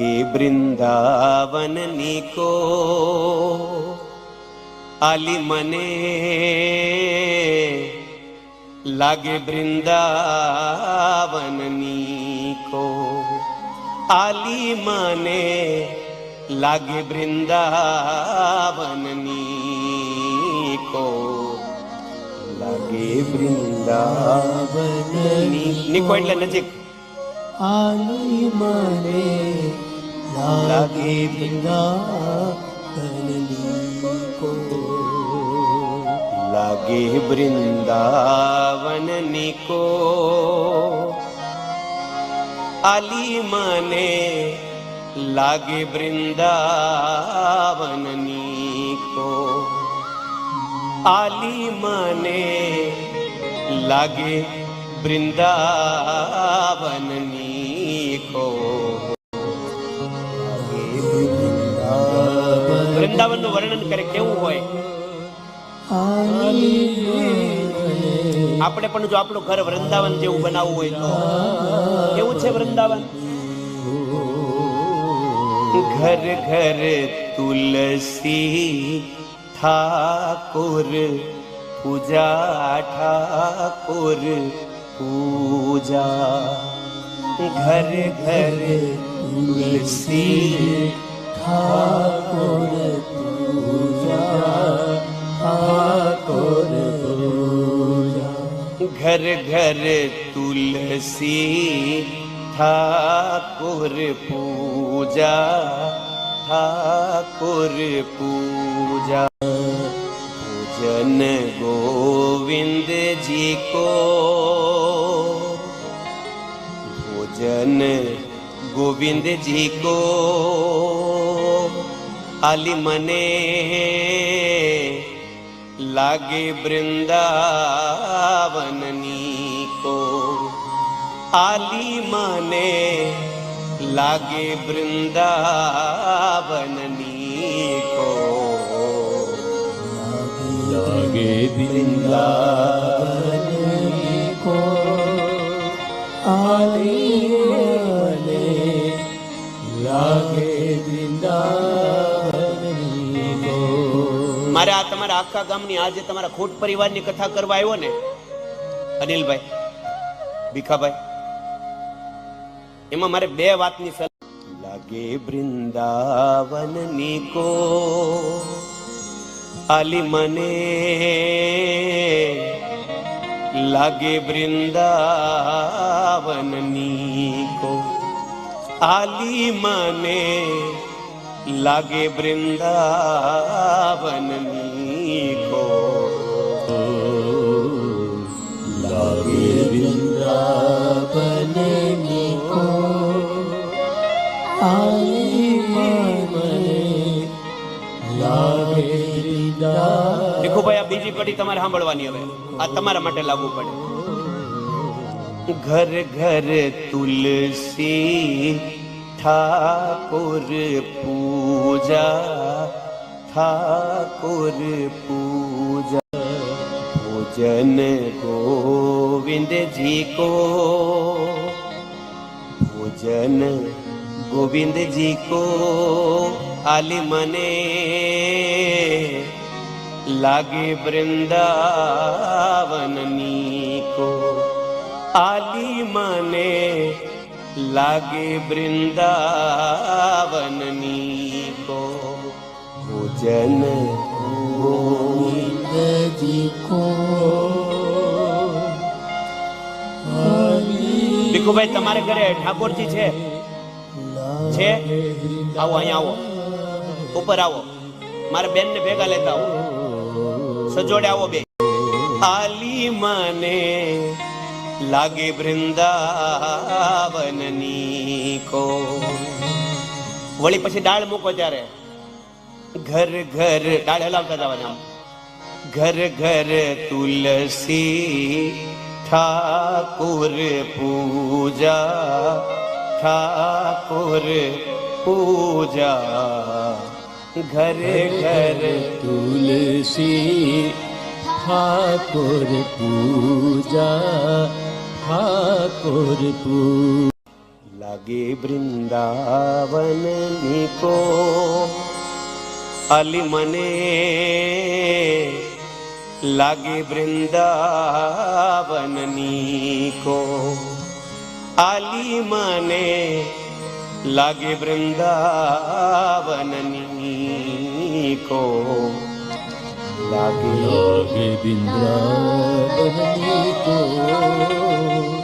लागे वृंदावन नीको आली मने लागे वृंदावन नीको आली मने लागे वृंदावन नीको લાગે વૃંદાવન ની કોઈ નજીક આલી મને લાગે વૃંદાવનની કો લાગે વૃંદાવનની કો આલી મને લાગે વૃંદાવનની કો આલી મને લાગે વૃંદાવનની કો વ્રંદાવનનું વર્ણન કરે કેવું હોય આપણે પણ જો આપણો ઘર વૃંદાવન જેવું બનાવવું હોય તો એવું છે વૃંદાવન ઘર ઘર તુલસી ठाकुर પૂજાઠાકુર પૂજા ઘર ઘર તુલસી ઠાક घर घर तुलसी ठाकुर पूजा ठाकुर पूजा भजन गोविंद जी को भोजन गोविंद जी को अलिमने લાગે વૃંદાવનની કો આલી માને લાગે વૃંદાવનની કો લાગે વૃંદાવન મારા આ તમારા આખા ગામની આજે તમારા ખોટ પરિવારની કથા કરવા આવ્યો ને અનિલભાઈ ભીખાભાઈ એમાં મારે બે વાતની સલાહ લાગે વૃંદાવન નિકો આલી મને લાગે વૃંદાવન નિકો આલી મને लागे वृंदावन को लागे वृंदावन को लागे देखो भाई आप बीजी पड़ी तुम्हारे हम बड़वानी हमें आ तुम्हारा मटे लागू पड़े घर घर तुलसी ঠাকুর পূজা ঠাকুর পূজা पूजन गोविंद जी को पूजन गोविंद जी को आलिमने लागे वृंदावन नी को आलिमने લાગે વૃંદાવનની કો ભોજન કો ભીખુભાઈ તમારે ઘરે ઠાકોરજી છે છે આવો અહીંયા આવો ઉપર આવો મારા બેનને ભેગા લેતા આવો સજોડે આવો બે ખાલી મને लागे वृंदावन को वही पे डाल मूको तय घर घर डाढ़ हलावता घर घर तुलसी ठाकुर पूजा ठाकुर पूजा घर घर तुलसी ठाकुर पूजा तू लगे वृंदावन निको अली मने लागे वृंदावन निको अली मने लागे वृंदावन निको lagi, lagi binabahal ko